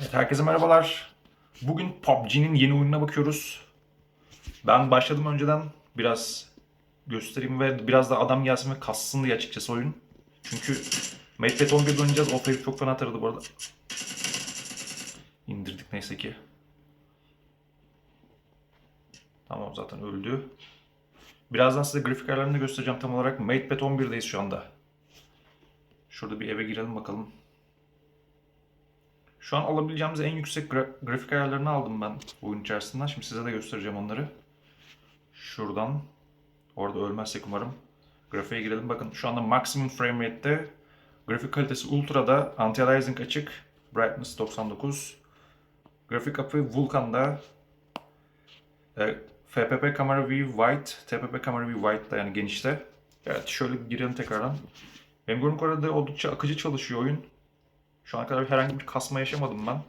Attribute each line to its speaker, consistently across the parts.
Speaker 1: Evet, herkese merhabalar. Bugün PUBG'nin yeni oyununa bakıyoruz. Ben başladım önceden biraz göstereyim ve biraz da adam gelsin ve kassın diye açıkçası oyun. Çünkü Madbet 11'de oynayacağız. O herif çok fena taradı bu arada. İndirdik neyse ki. Tamam zaten öldü. Birazdan size grafik ayarlarını da göstereceğim tam olarak. Madbet 11'deyiz şu anda. Şurada bir eve girelim bakalım. Şu an alabileceğimiz en yüksek gra- grafik ayarlarını aldım ben oyun içerisinden. Şimdi size de göstereceğim onları. Şuradan. Orada ölmezsek umarım. Grafiğe girelim. Bakın şu anda maksimum frame rate'de. Grafik kalitesi ultra'da. Anti-aliasing açık. Brightness 99. Grafik up'ı Vulkan'da. E, FPP kamera view white. TPP kamera view white'da yani genişte. Evet şöyle bir girelim tekrardan. Benim gördüğüm kadarıyla oldukça akıcı çalışıyor oyun. Şu ana kadar herhangi bir kasma yaşamadım ben.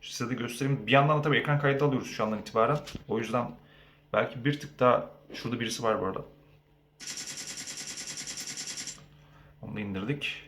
Speaker 1: Size de göstereyim. Bir yandan da tabii ekran kaydı alıyoruz şu andan itibaren. O yüzden belki bir tık daha... Şurada birisi var bu arada. Onu da indirdik.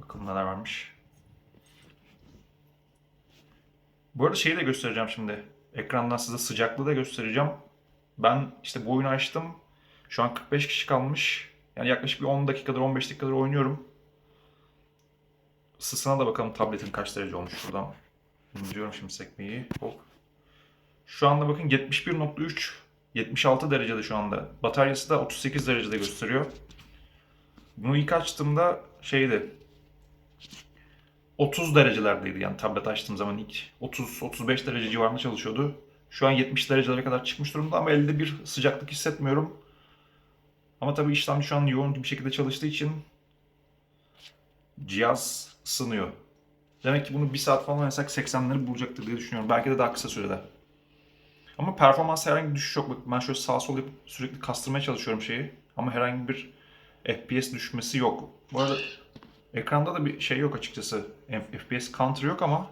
Speaker 1: Bakalım neler varmış. Bu arada şeyi de göstereceğim şimdi. Ekrandan size sıcaklığı da göstereceğim. Ben işte bu oyunu açtım. Şu an 45 kişi kalmış. Yani yaklaşık bir 10 dakikadır 15 dakikadır oynuyorum. Isısına da bakalım tabletin kaç derece olmuş şuradan. İndiriyorum şimdi sekmeyi. Hop. Şu anda bakın 71.3 76 derecede şu anda. Bataryası da 38 derecede gösteriyor. Bunu ilk açtığımda şeydi 30 derecelerdeydi yani tablet açtığım zaman ilk 30-35 derece civarında çalışıyordu. Şu an 70 derecelere kadar çıkmış durumda ama elde bir sıcaklık hissetmiyorum. Ama tabii işlemci şu an yoğun bir şekilde çalıştığı için cihaz ısınıyor. Demek ki bunu bir saat falan oynasak 80'leri bulacaktır diye düşünüyorum. Belki de daha kısa sürede. Ama performans herhangi bir düşüş yok. Bak ben şöyle sağa sola yapıp sürekli kastırmaya çalışıyorum şeyi. Ama herhangi bir FPS düşmesi yok. Bu arada ekranda da bir şey yok açıkçası. FPS counter yok ama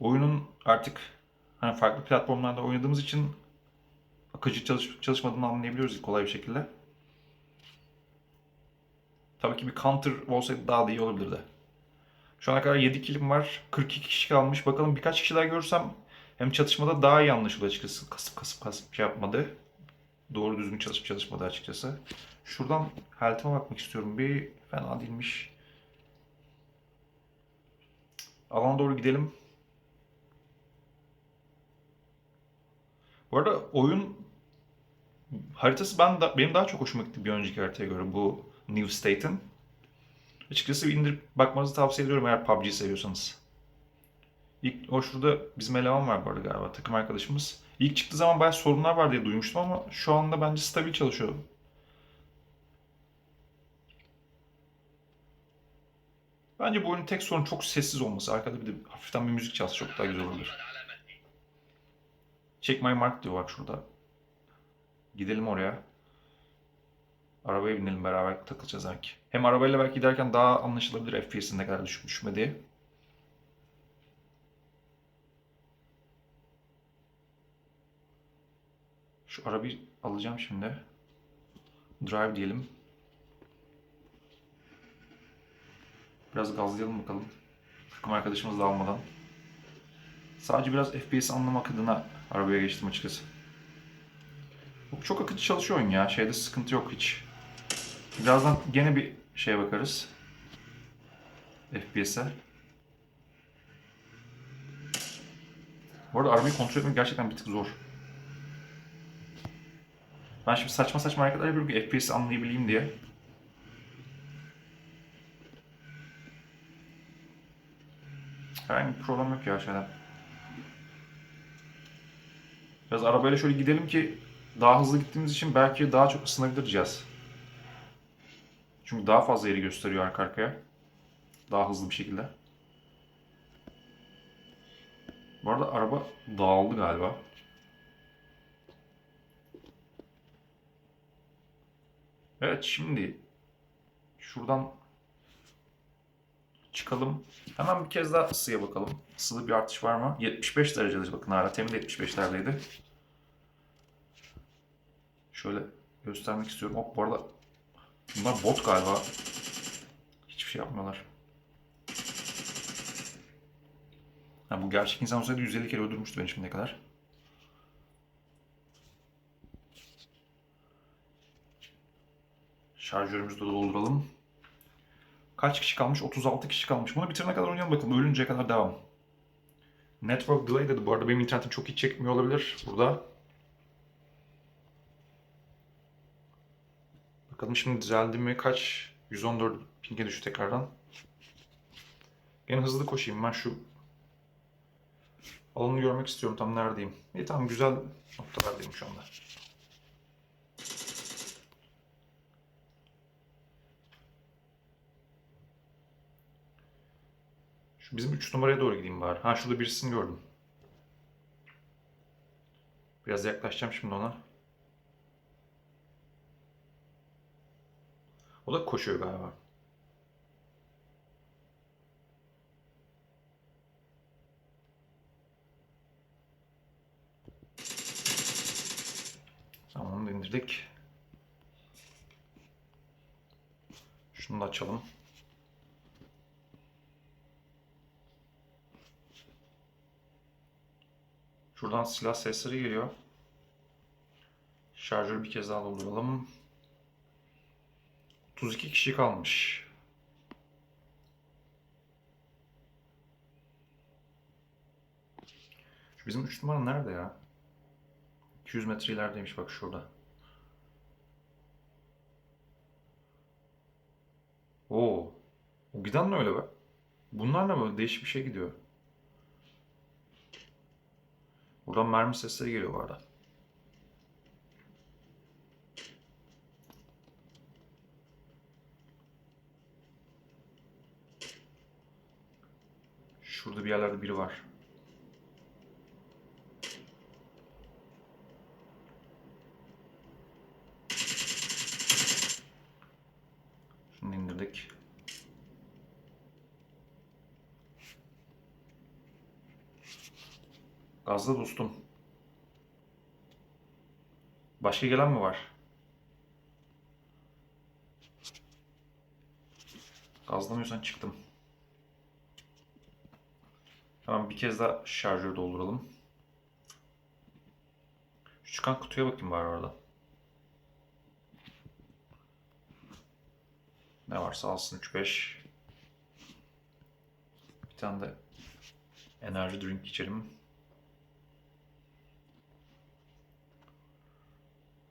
Speaker 1: oyunun artık hani farklı platformlarda oynadığımız için akıcı çalışıp çalışmadığını anlayabiliyoruz kolay bir şekilde. Tabii ki bir counter olsaydı daha da iyi olabilirdi. Şu ana kadar 7 kilim var. 42 kişi kalmış. Bakalım birkaç kişi daha görsem hem çatışmada daha iyi anlaşılıyor açıkçası. Kasıp kasıp kasıp şey yapmadı. Doğru düzgün çalışıp çalışmadı açıkçası. Şuradan health'ime bakmak istiyorum. Bir fena değilmiş. Alana doğru gidelim. Bu arada oyun haritası ben da, benim daha çok hoşuma gitti bir önceki haritaya göre bu New State'in. Açıkçası bir indirip bakmanızı tavsiye ediyorum eğer PUBG seviyorsanız. İlk, o şurada bizim eleman var bu arada galiba takım arkadaşımız. İlk çıktığı zaman bayağı sorunlar var diye duymuştum ama şu anda bence stabil çalışıyor. Bence bu oyunun tek sorunu çok sessiz olması. Arkada bir de hafiften bir müzik çalsa çok daha güzel olur. Check my mark diyor bak şurada. Gidelim oraya. Arabaya binelim beraber takılacağız belki. Hem arabayla belki giderken daha anlaşılabilir FPS'in ne kadar düşüp düşmediği. Şu arabayı alacağım şimdi. Drive diyelim. Biraz gazlayalım bakalım. Takım arkadaşımız da almadan. Sadece biraz FPS anlamak adına arabaya geçtim açıkçası. Çok akıcı çalışıyor oyun ya. Şeyde sıkıntı yok hiç. Birazdan gene bir şeye bakarız. FPS'e. Bu arada arabayı kontrol etmek gerçekten bir tık zor. Ben şimdi saçma saçma hareketler yapıyorum ki FPS'i anlayabileyim diye. Herhangi bir problem yok ya şeyden. Biraz arabayla şöyle gidelim ki daha hızlı gittiğimiz için belki daha çok ısınabilir cihaz. Çünkü daha fazla yeri gösteriyor arka arkaya. Daha hızlı bir şekilde. Bu arada araba dağıldı galiba. Evet şimdi şuradan çıkalım. Hemen bir kez daha ısıya bakalım. Isıda bir artış var mı? 75 derecede bakın hala. Temin de 75'lerdeydi. Şöyle göstermek istiyorum. Hop bu arada bunlar bot galiba. Hiçbir şey yapmıyorlar. Ha, bu gerçek insan olsaydı 150 kere öldürmüştü beni şimdiye kadar. Şarjörümüzü de dolduralım. Kaç kişi kalmış? 36 kişi kalmış. Bunu bitirene kadar oynayalım bakalım. Ölünceye kadar devam. Network delay dedi. Bu arada benim internetim çok iyi çekmiyor olabilir burada. Bakalım şimdi düzeldi mi? Kaç? 114 ping'e düştü tekrardan. Yine hızlı koşayım. Ben şu alanı görmek istiyorum. Tam neredeyim? İyi tamam güzel noktalardayım şu anda. Şu bizim 3 numaraya doğru gideyim bari. Ha şurada birisini gördüm. Biraz yaklaşacağım şimdi ona. O da koşuyor galiba. Tamam onu indirdik. Şunu da açalım. Şuradan silah sesleri geliyor. Şarjörü bir kez daha dolduralım. 32 kişi kalmış. Şu bizim 3 numara nerede ya? 200 metre ilerideymiş bak şurada. Oo. O giden ne öyle be? Bunlar ne böyle değişik bir şey gidiyor. Buradan mermi sesleri geliyor bu arada. Şurada bir yerlerde biri var. Şunu indirdik. Gazla dostum. Başka gelen mi var? Gazlamıyorsan çıktım. Hemen bir kez daha şarjör dolduralım. Şu çıkan kutuya bakayım bari orada. Ne varsa alsın 3-5. Bir tane de enerji drink içelim.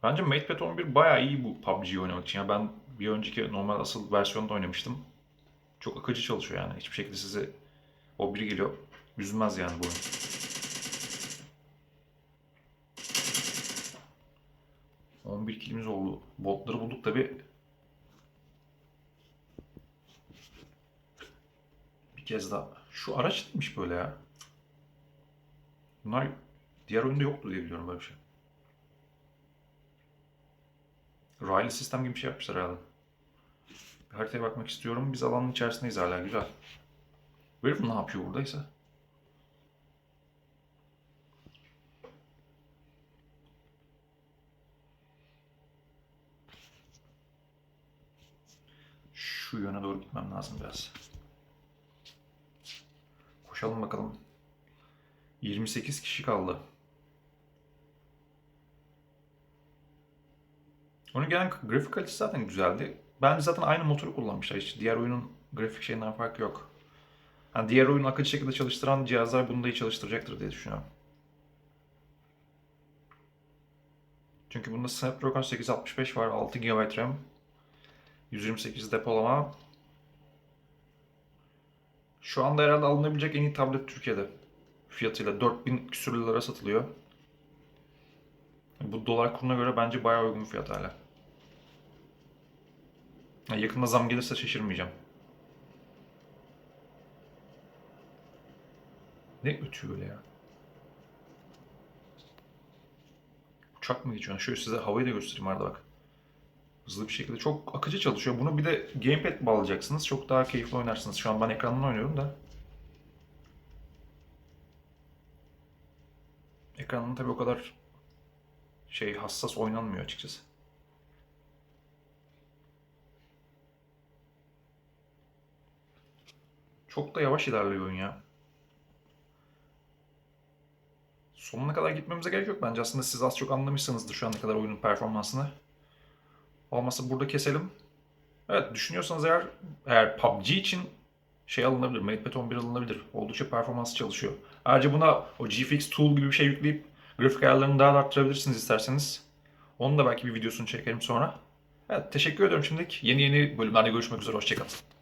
Speaker 1: Bence MatePad 11 bayağı iyi bu PUBG'yi oynamak için. Yani ben bir önceki normal asıl versiyonda oynamıştım. Çok akıcı çalışıyor yani. Hiçbir şekilde size o biri geliyor. Üzülmez yani bu oyun. ...11 kilimiz oldu. Botları bulduk tabi. Bir kez daha. Şu araç neymiş böyle ya? Bunlar diğer oyunda yoktu diye biliyorum böyle bir şey. Raylı sistem gibi bir şey yapmışlar herhalde. Bir haritaya bakmak istiyorum. Biz alanın içerisindeyiz hala. Güzel. Herif ne yapıyor buradaysa? Şu yöne doğru gitmem lazım biraz. Koşalım bakalım. 28 kişi kaldı. Onun gelen grafik kalitesi zaten güzeldi. Bence zaten aynı motoru kullanmışlar. Hiç diğer oyunun grafik şeyinden farkı yok. Yani diğer oyunu akıcı şekilde çalıştıran cihazlar bunu da iyi çalıştıracaktır diye düşünüyorum. Çünkü bunda Snapdragon 865 var, 6 GB RAM, 128 depolama. Şu anda herhalde alınabilecek en iyi tablet Türkiye'de. Fiyatıyla 4000 küsür lira satılıyor. Bu dolar kuruna göre bence bayağı uygun bir fiyat hala. Yakında zam gelirse şaşırmayacağım. Ne ötüyor öyle ya? Uçak mı geçiyor? Şöyle size havayı da göstereyim arada bak. Hızlı bir şekilde çok akıcı çalışıyor. Bunu bir de gamepad bağlayacaksınız. Çok daha keyifli oynarsınız. Şu an ben ekrandan oynuyorum da. Ekranın tabii o kadar şey hassas oynanmıyor açıkçası. Çok da yavaş ilerliyor oyun ya. Sonuna kadar gitmemize gerek yok bence. Aslında siz az çok anlamışsınızdır şu ana kadar oyunun performansını. Olmazsa burada keselim. Evet düşünüyorsanız eğer eğer PUBG için şey alınabilir. MatePad 11 alınabilir. Oldukça performanslı çalışıyor. Ayrıca buna o GFX Tool gibi bir şey yükleyip grafik ayarlarını daha da arttırabilirsiniz isterseniz. Onun da belki bir videosunu çekerim sonra. Evet teşekkür ediyorum şimdilik. Yeni yeni bölümlerde görüşmek üzere. Hoşçakalın.